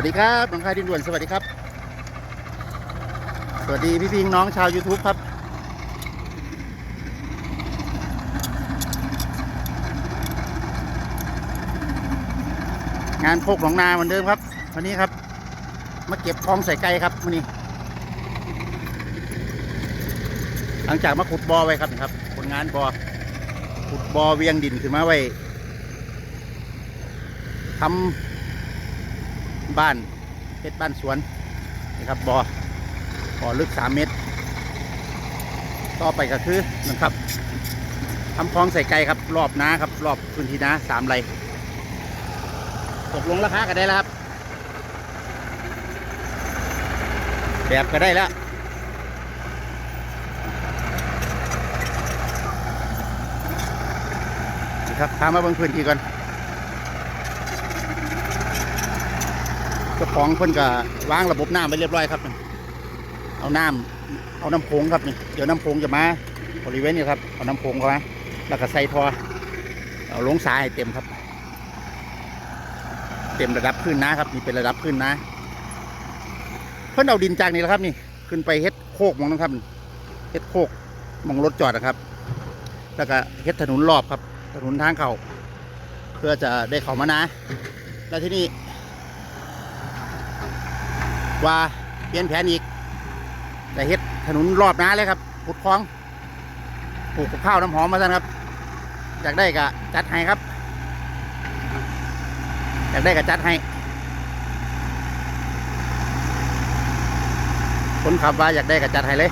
วัสดีครับน้องคายดินด่วนสวัสดีครับ สวัสดีพี่พิงน้องชาว YouTube ครับ งานโคกหนองนาเหมือนเดิมครับ วันนี้ครับ มาเก็บคลองใส่ไก่ครับวันนี้ หลังจากมาขุดบอไว้ครับครับคนงานบอขุดบ่อเวียงดินขึ้นมาไว้ทำ บ้านเพชรบ้านสวนนี่ครับบอบ่อลึกสามเมตร ต่อไปก็คือนะครับทำคลองใส่ไก่ครับ รอบนาครับ รอบพื้นที่นาสามไร่ตกลงราคากันได้แล้วครับ แบบก็ได้แล้วครับพามาเบิ่งพื้นที่ก่อน เจ้าของเพิ่นก็วางระบบน้ำไปเรียบร้อยครับ เอาน้ำเอาน้ำโพงครับนี่เดี๋ยวน้ำโพงจะมาบริเวณนี้ครับเอาน้ำโพงเข้ามาแล้วก็ใส่ทอเอาลงสายให้เต็มครับ เต็มระดับขึ้นนะครับนี่เป็นระดับขึ้นนะ เพิ่นเอาดินจากนี่แหละครับนี่ขึ้นไปเฮ็ดโคกมองนะครับเฮ็ดโคกมองรถจอดนะครับ แล้วก็เฮ็ดถนนรอบครับ ถนนทางเขาเพื่อจะได้เข้ามานะ แล้วที่นี่ ว่าเปลี่ยนแผนอีกแต่เฮ็ดถนนรอบน้าเลยครับขุดคลองปลูกข้าวน้ำหอมมาท่านครับอยากได้ก็จัดให้ครับอยากได้ก็จัดให้คนขับว่าอยากได้ก็จัดให้เลย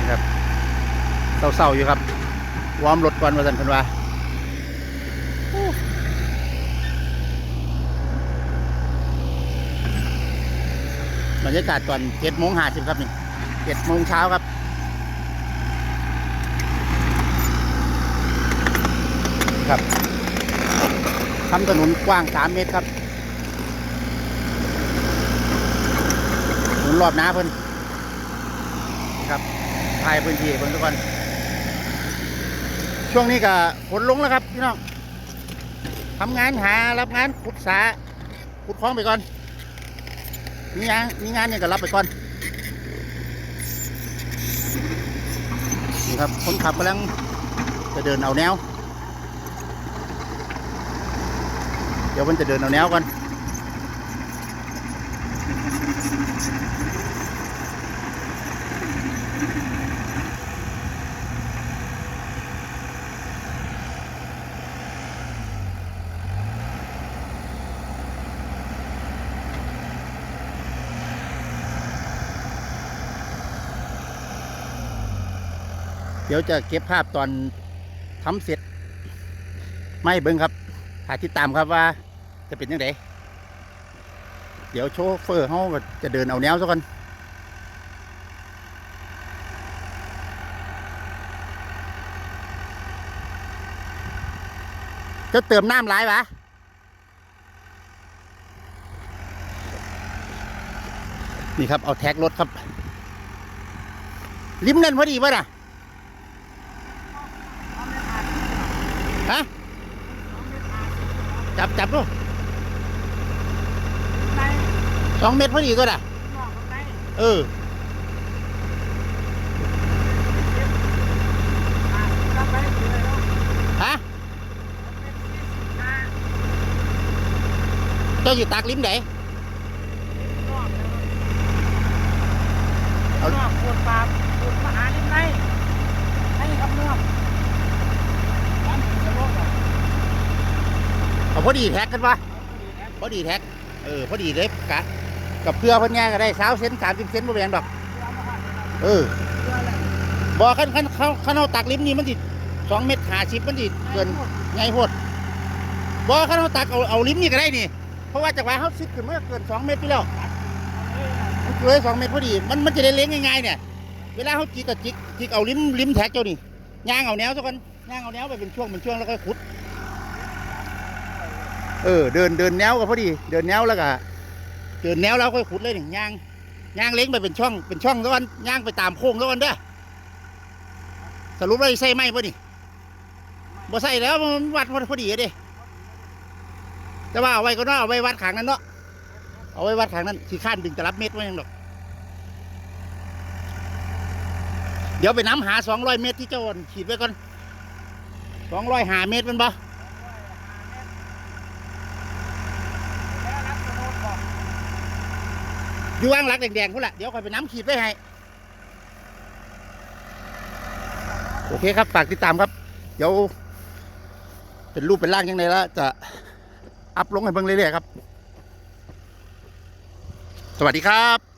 นะครับเศร้าๆอยู่ครับวอร์มรถก่อนมาสันพันว่า บรรยากาศตอนเจ็ดโมงห้าสิบครับนี่เจ็ดโมงเช้าครับครับทำถนนกว้างสามเมตรครับถนนรอบน้าเพิ่นครับถ่ายพื้นที่เพิ่นทุกคนช่วงนี้ก็ฝนลงแล้วครับพี่น้องทำงานหารับงานขุดสาขุดคลองไปก่อน มีงานมีงานเนี่ยก็รับไปก่อนนี่ครับคนขับกำลังจะเดินเอาแนว เดี๋ยวมันจะเดินเอาแนวก่อน เดี๋ยวจะเก็บภาพตอนทำเสร็จ ไม่เบิ้งครับหาติดตามครับว่า จะเป็นยังไงเดี๋ยวโชเฟอร์เขาก็จะเดินเอาแนวซะก่อนจะเติมน้ำหลายวะนี่ครับเอาแท็กรถครับริมนั่นพอดีป่ะน่ะ ฮะจับจับดูสองเม็ดพอดีก็ได้เออฮะเจ้าอยู่ตากลิ้มไหนเอานอกปวดปากปวดมหาลิมในให้ครับนอกร้านสโลกอะ เอา พอดีแท็กกันปะพอดีแท็ก เออ พอดีเลยกะกับเพื่อเพิ่นแง่ก็ได้สาวเซนสามสิบเซนบ่แพงดอก เออบอกขั้นขั้นเขาขั้นเอาตักลิ้มนี่มันติสองเม็ดหาสิบมันติเกินไงโพดบอกขั้นเอาตักเอาเอาลิ้มนี่ก็ได้นี่ เพราะว่าจากว่าเขาซิดขึ้นมาเกินสองเม็ดไปแล้วมันเกินสองเม็ดพอดี มันมันจะได้เล้งง่ายๆเนี่ย เวลาเขาจิกกับจิกจิกเอาลิ้มลิ้มแท็กเจ้านี่ย่างเอาแนวซะก่อนย่างเอาแนวไปเป็นช่วงเป็นช่วงแล้วก็ขุด เออเดินเดินแนวก็พอดี เดินแนวแล้วก็เดินแนวแล้วค่อยขุดเลยหนี่งย่างย่างเล้งไปเป็นช่องเป็นช่องซะก่อนย่างไปตามโค้งซะก่อนเด้อสรุปว่าใส่ไหมป่ะนี่บ่ใส่แล้วมันวัดพอดีเดิแต่ว่าเอาไว้ก็เนาเอาไว้วัดขางนั้นเนาะเอาไว้วัดขางนั้นขี้ข้านดึงตลับเม็ดไว้ยังดอกเดี๋ยวไปน้ำหาสองร้อยเมตรที่เจ้าอ่อนขีดไว้ก่อนสองร้อยหาเมตรมันบ่ แล้วรับโฉนดบอก อยู่ว่างหลักแดงๆพุ่นละเดี๋ยวคอยไปน้ำขีดไว้ให้ โอเคครับ ฝากติดตามครับ เดี๋ยว เป็นรูปเป็นร่างยังไงละจะอัพลงให้เบิ่งเรื่อยๆครับ สวัสดีครับ